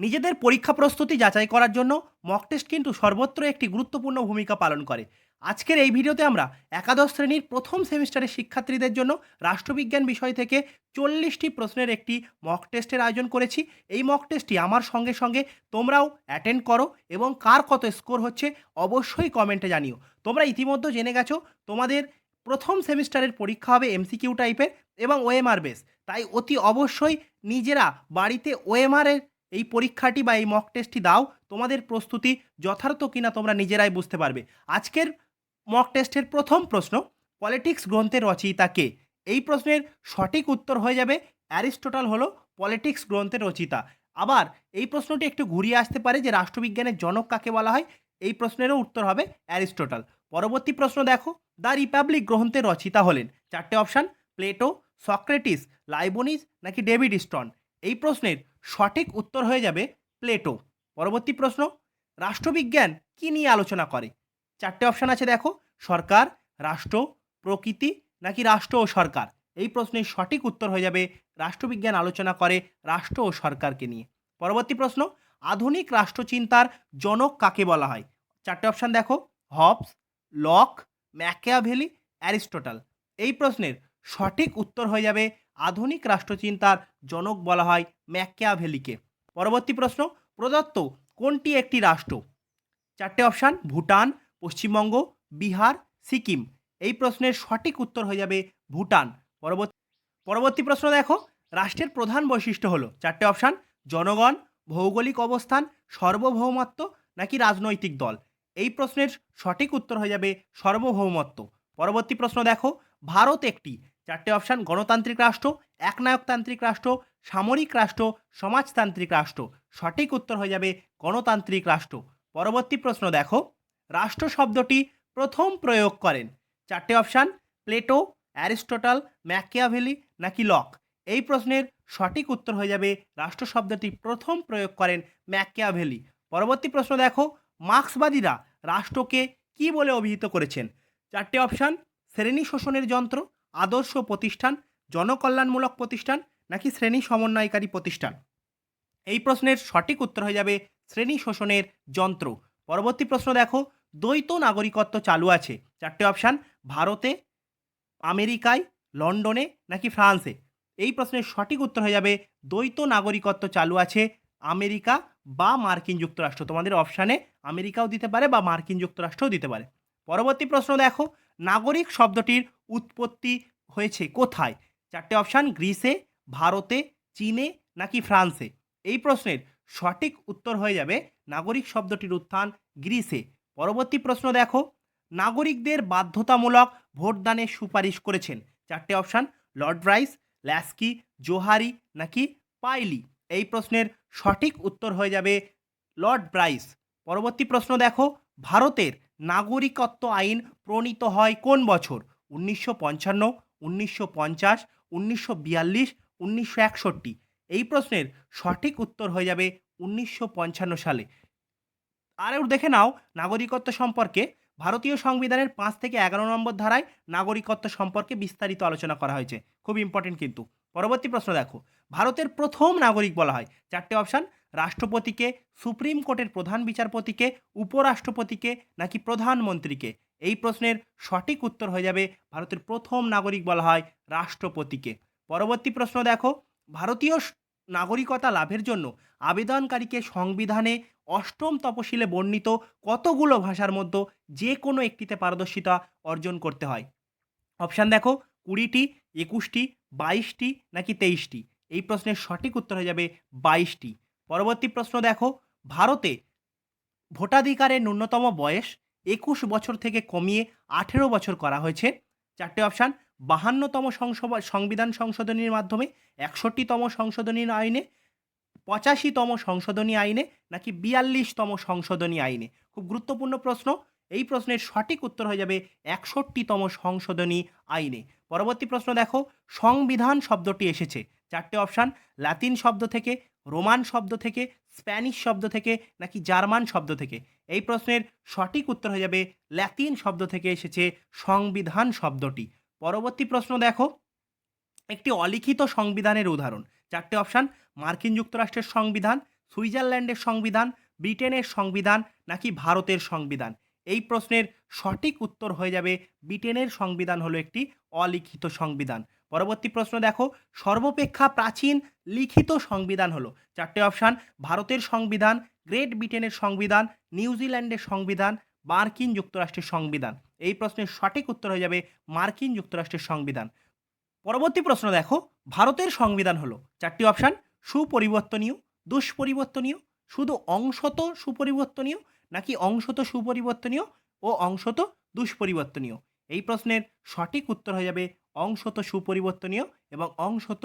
নিজেদের পরীক্ষা প্রস্তুতি যাচাই করার জন্য মক টেস্ট কিন্তু সর্বত্র একটি গুরুত্বপূর্ণ ভূমিকা পালন করে। আজকের এই ভিডিওতে আমরা একাদশ শ্রেণির প্রথম সেমিস্টারের শিক্ষার্থীদের জন্য রাষ্ট্রবিজ্ঞান বিষয় থেকে চল্লিশটি প্রশ্নের একটি মক টেস্টের আয়োজন করেছি। এই মক টেস্টটি আমার সঙ্গে সঙ্গে তোমরাও অ্যাটেন্ড করো এবং কার কত স্কোর হচ্ছে অবশ্যই কমেন্টে জানিও। তোমরা ইতিমধ্যে জেনে গেছো, তোমাদের প্রথম সেমিস্টারের পরীক্ষা হবে এমসিকিউ টাইপের এবং ওএমআর বেস তাই অতি অবশ্যই নিজেরা বাড়িতে ওএমআরের এই পরীক্ষাটি বা এই মক টেস্টটি দাও, তোমাদের প্রস্তুতি যথার্থ কিনা তোমরা নিজেরাই বুঝতে পারবে। আজকের মক টেস্টের প্রথম প্রশ্ন পলিটিক্স গ্রন্থের রচয়িতা কে? এই প্রশ্নের সঠিক উত্তর হয়ে যাবে অ্যারিস্টোটাল হলো পলিটিক্স গ্রন্থের রচিতা। আবার এই প্রশ্নটি একটু ঘুরিয়ে আসতে পারে যে রাষ্ট্রবিজ্ঞানের জনক কাকে বলা হয়, এই প্রশ্নেরও উত্তর হবে অ্যারিস্টোটাল। পরবর্তী প্রশ্ন দেখো, দ্য রিপাবলিক গ্রন্থের রচিতা হলেন। চারটে অপশান, প্লেটো, সক্রেটিস, লাইবনিস নাকি ডেভিড স্টন? এই প্রশ্নের সঠিক উত্তর হয়ে যাবে প্লেটো। পরবর্তী প্রশ্ন, রাষ্ট্রবিজ্ঞান কি নিয়ে আলোচনা করে? চারটে অপশান আছে দেখো, সরকার, রাষ্ট্র, প্রকৃতি নাকি রাষ্ট্র ও সরকার? এই প্রশ্নের সঠিক উত্তর হয়ে যাবে রাষ্ট্রবিজ্ঞান আলোচনা করে রাষ্ট্র ও সরকারকে নিয়ে। পরবর্তী প্রশ্ন, আধুনিক রাষ্ট্রচিন্তার জনক কাকে বলা হয়? চারটে অপশান দেখো, হবস, লক, ম্যাকিয়াভেলি, অ্যারিস্টোটাল। এই প্রশ্নের সঠিক উত্তর হয়ে যাবে আধুনিক রাষ্ট্রচিন্তার জনক বলা হয় ম্যাকিয়াভেলিকে। পরবর্তী প্রশ্ন, প্রদত্ত কোনটি একটি রাষ্ট্র? চারটে অপশান, ভুটান, পশ্চিমবঙ্গ, বিহার, সিকিম। এই প্রশ্নের সঠিক উত্তর হয়ে যাবে ভুটান। পরবর্তী পরবর্তী প্রশ্ন দেখো। রাষ্ট্রের প্রধান বৈশিষ্ট্য হলো, চারটে অপশান, জনগণ, ভৌগোলিক অবস্থান, সার্বভৌমত্ব নাকি রাজনৈতিক দল? এই প্রশ্নের সঠিক উত্তর হয়ে যাবে সর্বভৌমত্ব। পরবর্তী প্রশ্ন দেখো, ভারত একটি। চারটে অপশান গণতান্ত্রিক রাষ্ট্র, একনায়কতান্ত্রিক রাষ্ট্র, সামরিক রাষ্ট্র, সমাজতান্ত্রিক রাষ্ট্র। সঠিক উত্তর হয়ে যাবে গণতান্ত্রিক রাষ্ট্র। পরবর্তী প্রশ্ন দেখো। রাষ্ট্র শব্দটি প্রথম প্রয়োগ করেন। চারটে অপশান প্লেটো, অ্যারিস্টোটাল, ম্যাকিয়াভেলি নাকি লক? এই প্রশ্নের সঠিক উত্তর হয়ে যাবে রাষ্ট্র শব্দটি প্রথম প্রয়োগ করেন ম্যাকিয়াভেলি। পরবর্তী প্রশ্ন দেখো। মার্ক্সবাদীরা রাষ্ট্রকে কি বলে অভিহিত করেছেন? চারটে অপশান শ্রেণি শোষণের যন্ত্র আদর্শ প্রতিষ্ঠান, জনকল্যাণমূলক প্রতিষ্ঠান নাকি শ্রেণি সমন্বয়কারী প্রতিষ্ঠান? এই প্রশ্নের সঠিক উত্তর হয়ে যাবে শ্রেণি শোষণের যন্ত্র। পরবর্তী প্রশ্ন দেখো। দ্বৈত নাগরিকত্ব চালু আছে। চারটে অপশান ভারতে, আমেরিকায়, লন্ডনে নাকি ফ্রান্সে? এই প্রশ্নের সঠিক উত্তর হয়ে যাবে দ্বৈত নাগরিকত্ব চালু আছে আমেরিকা বা মার্কিন যুক্তরাষ্ট্র। তোমাদের অপশানে আমেরিকাও দিতে পারে বা মার্কিন যুক্তরাষ্ট্রও দিতে পারে। পরবর্তী প্রশ্ন দেখো। নাগরিক শব্দটির উৎপত্তি হয়েছে কোথায়? চারটে অপশান গ্রিসে, ভারতে, চীনে নাকি ফ্রান্সে? এই প্রশ্নের সঠিক উত্তর হয়ে যাবে নাগরিক শব্দটির উত্থান গ্রিসে। পরবর্তী প্রশ্ন দেখো। নাগরিকদের বাধ্যতামূলক ভোটদানের সুপারিশ করেছেন। চারটে option Lord Bryce, Laski, Johari নাকি পাইলি? এই প্রশ্নের সঠিক উত্তর হয়ে যাবে লর্ড ব্রাইস পরবর্তী প্রশ্ন দেখো। ভারতের নাগরিকত্ব আইন প্রণীত হয় কোন বছর? উনিশশো পঞ্চান্ন, উনিশশো পঞ্চাশ, উনিশশো বিয়াল্লিশ, উনিশশো একষট্টি? এই প্রশ্নের সঠিক উত্তর হয়ে যাবে উনিশশো পঞ্চান্ন সালে। আর দেখে নাও নাগরিকত্ব সম্পর্কে। ভারতীয় সংবিধানের পাঁচ থেকে এগারো নম্বর ধারায় নাগরিকত্ব সম্পর্কে বিস্তারিত আলোচনা করা হয়েছে। খুব ইম্পর্টেন্ট কিন্তু। পরবর্তী প্রশ্ন দেখো। ভারতের প্রথম নাগরিক বলা হয়। চারটে অপশান রাষ্ট্রপতিকে, সুপ্রিম কোর্টের প্রধান বিচারপতিকে, উপরাষ্ট্রপতিকে নাকি প্রধানমন্ত্রীকে? এই প্রশ্নের সঠিক উত্তর হয়ে যাবে ভারতের প্রথম নাগরিক বলা হয় রাষ্ট্রপতিকে। পরবর্তী প্রশ্ন দেখো। ভারতীয় নাগরিকতা লাভের জন্য আবেদনকারীকে সংবিধানে অষ্টম তপশিলে বর্ণিত কতগুলো ভাষার মধ্যে যে কোনো একটিতে পারদর্শিতা অর্জন করতে হয়? অপশান দেখো। কুড়িটি, একুশটি, বাইশটি নাকি তেইশটি? এই প্রশ্নের সঠিক উত্তর হয়ে যাবে বাইশটি। পরবর্তী প্রশ্ন দেখো। ভারতে ভোটাধিকারের ন্যূনতম বয়স একুশ বছর থেকে কমিয়ে আঠেরো বছর করা হয়েছে। চারটে অপশান, বাহান্নতম সংসব- সংবিধান সংশোধনীর মাধ্যমে একষট্টিতম সংশোধনী আইনে, পঁচাশিতম সংশোধনী আইনে নাকি বিয়াল্লিশতম সংশোধনী আইনে? খুব গুরুত্বপূর্ণ প্রশ্ন। এই প্রশ্নের সঠিক উত্তর হয়ে যাবে একষট্টিতম সংশোধনী আইনে। পরবর্তী প্রশ্ন দেখো। সংবিধান শব্দটি এসেছে। চারটে অপশান লাতিন শব্দ থেকে রোমান শব্দ থেকে, স্প্যানিশ শব্দ থেকে, নাকি জার্মান শব্দ থেকে? এই প্রশ্নের সঠিক উত্তর হয়ে যাবে ল্যাতিন শব্দ থেকে এসেছে সংবিধান শব্দটি। পরবর্তী প্রশ্ন দেখো। একটি অলিখিত সংবিধানের উদাহরণ। চারটে অপশান, মার্কিন যুক্তরাষ্ট্রের সংবিধান, সুইজারল্যান্ডের সংবিধান, ব্রিটেনের সংবিধান, নাকি ভারতের সংবিধান? এই প্রশ্নের সঠিক উত্তর হয়ে যাবে ব্রিটেনের সংবিধান হলো একটি অলিখিত সংবিধান। পরবর্তী প্রশ্ন দেখো, সর্বাপেক্ষা প্রাচীন লিখিত সংবিধান হলো। চারটে অপশান ভারতের সংবিধান গ্রেট ব্রিটেনের সংবিধান নিউজিল্যান্ডের সংবিধান, মার্কিন যুক্তরাষ্ট্রের সংবিধান। এই প্রশ্নের সঠিক উত্তর হয়ে যাবে মার্কিন যুক্তরাষ্ট্রের সংবিধান। পরবর্তী প্রশ্ন দেখো, ভারতের সংবিধান হলো। চারটি অপশান সুপরিবর্তনীয়, দুষ্পরিবর্তনীয়, শুধু অংশত সুপরিবর্তনীয় নাকি অংশত সুপরিবর্তনীয় ও অংশত দুষ্পরিবর্তনীয়? এই প্রশ্নের সঠিক উত্তর হয়ে যাবে অংশত সুপরিবর্তনীয় এবং অংশত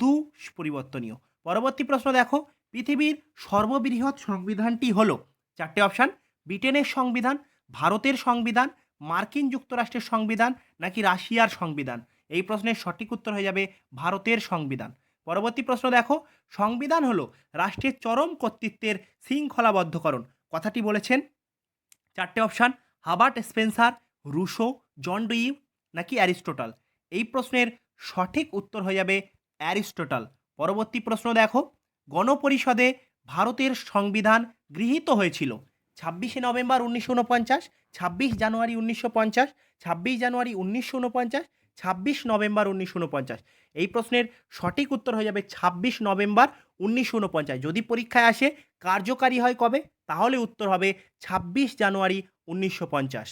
দুষ্পরিবর্তনীয় পরবর্তী প্রশ্ন দেখো, পৃথিবীর সর্ববৃহৎ সংবিধানটি হল চারটে অপশান, ব্রিটেনের সংবিধান, ভারতের সংবিধান, মার্কিন যুক্তরাষ্ট্রের সংবিধান নাকি রাশিয়ার সংবিধান? এই প্রশ্নের সঠিক উত্তর হয়ে যাবে ভারতের সংবিধান। পরবর্তী প্রশ্ন দেখো, সংবিধান হলো রাষ্ট্রের চরম কর্তৃত্বের শৃঙ্খলাবদ্ধকরণ। কথাটি বলেছেন চারটে option, Herbert, Spencer, Rousseau John Dewey নাকি অ্যারিস্টোটাল? এই প্রশ্নের সঠিক উত্তর হয়ে যাবে অ্যারিস্টোটাল। পরবর্তী প্রশ্ন দেখো। গণপরিষদে ভারতের সংবিধান গৃহীত হয়েছিল ছাব্বিশে নভেম্বর উনিশশো উনপঞ্চাশ, ছাব্বিশ জানুয়ারি উনিশশো পঞ্চাশ, ছাব্বিশ জানুয়ারি উনিশশো উনপঞ্চাশ, ছাব্বিশ নভেম্বর উনিশশো উনপঞ্চাশ। এই প্রশ্নের সঠিক উত্তর হয়ে যাবে ছাব্বিশ নভেম্বর উনিশশো উনপঞ্চাশ। যদি পরীক্ষায় আসে কার্যকারী হয় কবে? তাহলে উত্তর হবে ছাব্বিশ জানুয়ারি উনিশশো পঞ্চাশ।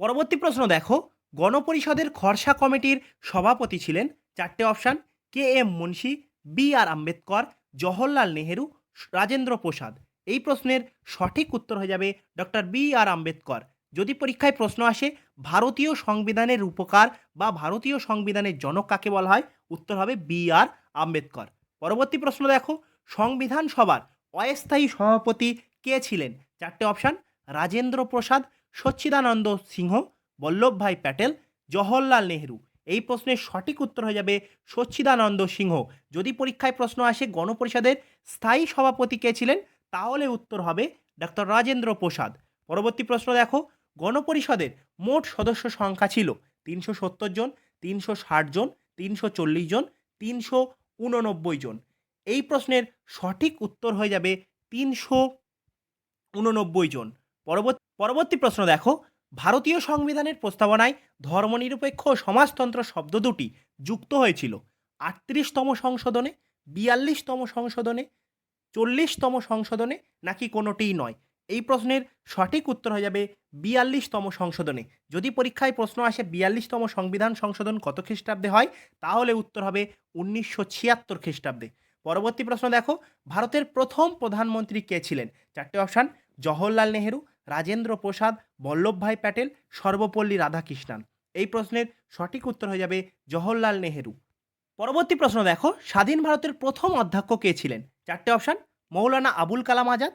পরবর্তী প্রশ্ন দেখো। গণপরিষদের খরসা কমিটির সভাপতি ছিলেন চারটে option, K M Munshi, B R Ambedkar, Jawaharlal Nehru, Rajendra Prasad. এই প্রশ্নের সঠিক উত্তর হয়ে যাবে ডক্টর বি আর আম্বেদকর। যদি পরীক্ষায় প্রশ্ন আসে, ভারতীয় সংবিধানের উপকার বা ভারতীয় সংবিধানের জনক কাকে বলা হয়? উত্তর হবে বি আর আম্বেদকর। পরবর্তী প্রশ্ন দেখো। সংবিধান সভার অস্থায়ী সভাপতি কে ছিলেন? চারটে অপশান, রাজেন্দ্র প্রসাদ সচ্চিদানন্দ সিংহ, বল্লভভাই প্যাটেল, জওহরলাল নেহরু। এই প্রশ্নের সঠিক উত্তর হয়ে যাবে সচ্চিদানন্দ সিংহ। যদি পরীক্ষায় প্রশ্ন আসে গণপরিষদের স্থায়ী সভাপতি কে ছিলেন, তাহলে উত্তর হবে ডক্টর রাজেন্দ্র প্রসাদ। পরবর্তী প্রশ্ন দেখো। গণপরিষদের মোট সদস্য সংখ্যা ছিল তিনশো সত্তর জন, তিনশো ষাট জন, তিনশো চল্লিশ জন, তিনশো উননব্বই জন। এই প্রশ্নের সঠিক উত্তর হয়ে যাবে তিনশো উননব্বই জন। পরবর্তী পরবর্তী প্রশ্ন দেখো। ভারতীয় সংবিধানের প্রস্তাবনায় ধর্মনিরপেক্ষ সমাজতন্ত্র শব্দ দুটি যুক্ত হয়েছিল। আটত্রিশতম সংশোধনে, বিয়াল্লিশতম সংশোধনে, চল্লিশতম সংশোধনে নাকি কোনোটিই নয়? এই প্রশ্নের সঠিক উত্তর হয়ে যাবে বিয়াল্লিশতম সংশোধনে। যদি পরীক্ষায় প্রশ্ন আসে বিয়াল্লিশতম সংবিধান সংশোধন কত খ্রিস্টাব্দে হয়, তাহলে উত্তর হবে উনিশশো ছিয়াত্তর খ্রিস্টাব্দে। পরবর্তী প্রশ্ন দেখো। ভারতের প্রথম প্রধানমন্ত্রী কে ছিলেন? চারটে অপশান, জওহরলাল নেহেরু রাজেন্দ্র প্রসাদ বল্লভভাই প্যাটেল, সর্বপল্লী রাধাকৃষ্ণান। এই প্রশ্নের সঠিক উত্তর হয়ে যাবে জওহরলাল নেহেরু। পরবর্তী প্রশ্ন দেখো, স্বাধীন ভারতের প্রথম অধ্যক্ষ কে ছিলেন? চারটে option, Maulana Abul Kalam Azad,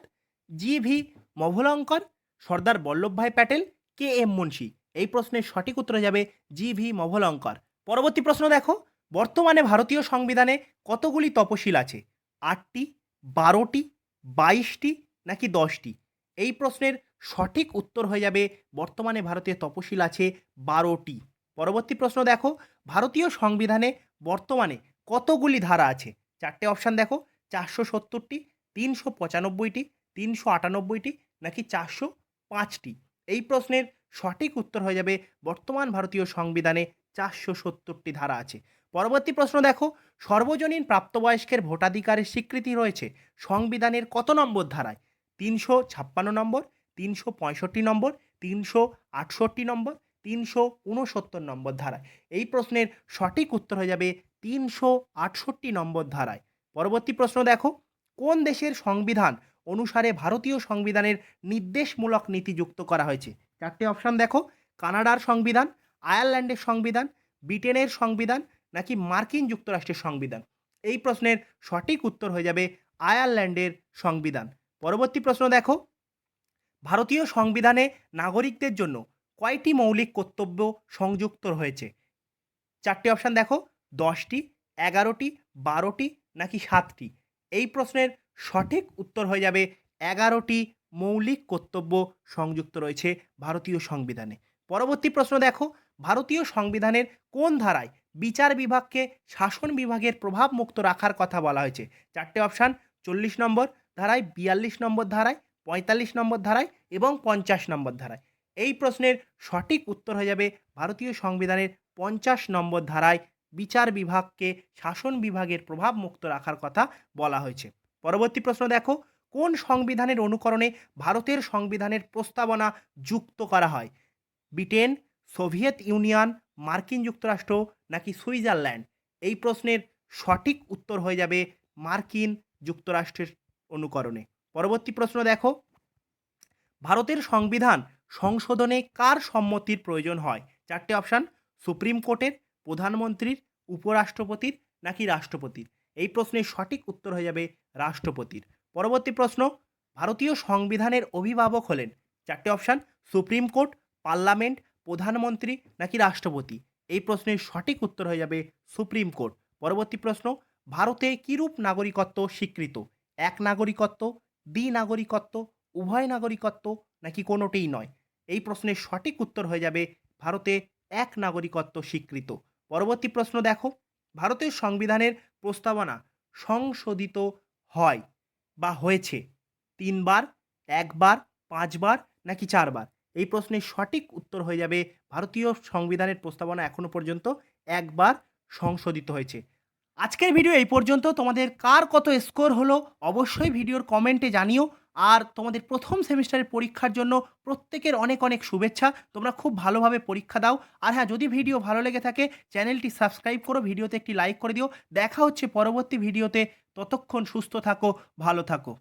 G V Mavalankar Sardar Vallabhbhai Patel, K M Munshi. এই প্রশ্নের সঠিক উত্তর হয়ে যাবে জি ভি মভলঙ্কর পরবর্তী প্রশ্ন দেখো, বর্তমানে ভারতীয় সংবিধানে কতগুলি তপশিল আছে? আটটি, বারোটি, বাইশটি, নাকি দশটি? এই প্রশ্নের সঠিক উত্তর হয়ে যাবে বর্তমানে ভারতীয় তপশিল আছে বারোটি। পরবর্তী প্রশ্ন দেখো, ভারতীয় সংবিধানে বর্তমানে কতগুলি ধারা আছে? চারটে অপশান দেখো, চারশো সত্তরটি, তিনশো পঁচানব্বইটি, তিনশো আটানব্বইটি নাকি চারশো পাঁচটি? এই প্রশ্নের সঠিক উত্তর হয়ে যাবে বর্তমান ভারতীয় সংবিধানে চারশো সত্তরটি ধারা আছে। পরবর্তী প্রশ্ন দেখো, সর্বজনীন প্রাপ্তবয়স্কের ভোটাধিকারের স্বীকৃতি রয়েছে সংবিধানের কত নম্বর ধারায়? তিনশো ছাপ্পান্ন নম্বর, তিনশো পঁয়ষট্টি নম্বর, তিনশো আটষট্টি নম্বর, তিনশো উনসত্তর নম্বর ধারায়। এই প্রশ্নের সঠিক উত্তর হয়ে যাবে তিনশো আটষট্টি নম্বর ধারায়। পরবর্তী প্রশ্ন দেখো, কোন দেশের সংবিধান অনুসারে ভারতীয় সংবিধানের নির্দেশমূলক নীতি যুক্ত করা হয়েছে? চারটে অপশান দেখো, কানাডার সংবিধান, আয়ারল্যান্ডের সংবিধান, ব্রিটেনের সংবিধান, নাকি মার্কিন যুক্তরাষ্ট্রের সংবিধান? এই প্রশ্নের সঠিক উত্তর হয়ে যাবে আয়ারল্যান্ডের সংবিধান। পরবর্তী প্রশ্ন দেখো। ভারতীয় সংবিধানে নাগরিকদের জন্য কয়টি মৌলিক কর্তব্য সংযুক্ত রয়েছে? চারটি অপশান দেখো, দশটি, এগারোটি, বারোটি নাকি সাতটি? এই প্রশ্নের সঠিক উত্তর হয়ে যাবে এগারোটি মৌলিক কর্তব্য সংযুক্ত রয়েছে ভারতীয় সংবিধানে। পরবর্তী প্রশ্ন দেখো, ভারতীয় সংবিধানের কোন ধারায় বিচার বিভাগকে শাসন বিভাগের প্রভাব মুক্ত রাখার কথা বলা হয়েছে? চারটে অপশান চল্লিশ নম্বর ধারায় বিয়াল্লিশ নম্বর ধারায়, পঁয়তাল্লিশ নম্বর ধারায় এবং পঞ্চাশ নম্বর ধারায়। এই প্রশ্নের সঠিক উত্তর হয়ে যাবে ভারতীয় সংবিধানের পঞ্চাশ নম্বর ধারায় বিচার বিভাগকে শাসন বিভাগের প্রভাব মুক্ত রাখার কথা বলা হয়েছে। পরবর্তী প্রশ্ন দেখো, কোন সংবিধানের অনুকরণে ভারতের সংবিধানের প্রস্তাবনা যুক্ত করা হয়? ব্রিটেন, সোভিয়েত ইউনিয়ন, মার্কিন যুক্তরাষ্ট্র নাকি সুইজারল্যান্ড? এই প্রশ্নের সঠিক উত্তর হয়ে যাবে মার্কিন যুক্তরাষ্ট্রের অনুকরণে। পরবর্তী প্রশ্ন দেখো। ভারতের সংবিধান সংশোধনে কার সম্মতির প্রয়োজন হয়? চারটে অপশান, সুপ্রিম কোর্টের, প্রধানমন্ত্রীর, উপরাষ্ট্রপতির নাকি রাষ্ট্রপতির? এই প্রশ্নের সঠিক উত্তর হয়ে যাবে রাষ্ট্রপতির। পরবর্তী প্রশ্ন, ভারতীয় সংবিধানের অভিভাবক হলেন? চারটে অপশান, সুপ্রিম কোর্ট, পার্লামেন্ট, প্রধানমন্ত্রী নাকি রাষ্ট্রপতি? এই প্রশ্নের সঠিক উত্তর হয়ে যাবে সুপ্রিম কোর্ট। পরবর্তী প্রশ্ন, ভারতে কিরূপ নাগরিকত্ব স্বীকৃত? এক নাগরিকত্ব দ্বি নাগরিকত্ব, উভয় নাগরিকত্ব নাকি কোনোটিই নয়? এই প্রশ্নের সঠিক উত্তর হয়ে যাবে ভারতে এক নাগরিকত্ব স্বীকৃত। পরবর্তী প্রশ্ন দেখো। ভারতের সংবিধানের প্রস্তাবনা সংশোধিত হয় বা হয়েছে তিনবার, একবার, পাঁচবার নাকি চারবার? এই প্রশ্নের সঠিক উত্তর হয়ে যাবে ভারতীয় সংবিধানের প্রস্তাবনা এখনও পর্যন্ত একবার সংশোধিত হয়েছে। আজকের ভিডিও এই পর্যন্ত। তোমাদের কার কত স্কোর হলো অবশ্যই ভিডিওর কমেন্টে জানিও। আর তোমাদের প্রথম সেমিস্টারের পরীক্ষার জন্য প্রত্যেকের অনেক অনেক শুভেচ্ছা। তোমরা খুব ভালোভাবে পরীক্ষা দাও। আর হ্যাঁ যদি ভিডিও ভালো লেগে থাকে, চ্যানেলটি সাবস্ক্রাইব করো ভিডিওতে একটি লাইক করে দিও। দেখা হচ্ছে পরবর্তী ভিডিওতে ততক্ষণ সুস্থ থাকো, ভালো থাকো।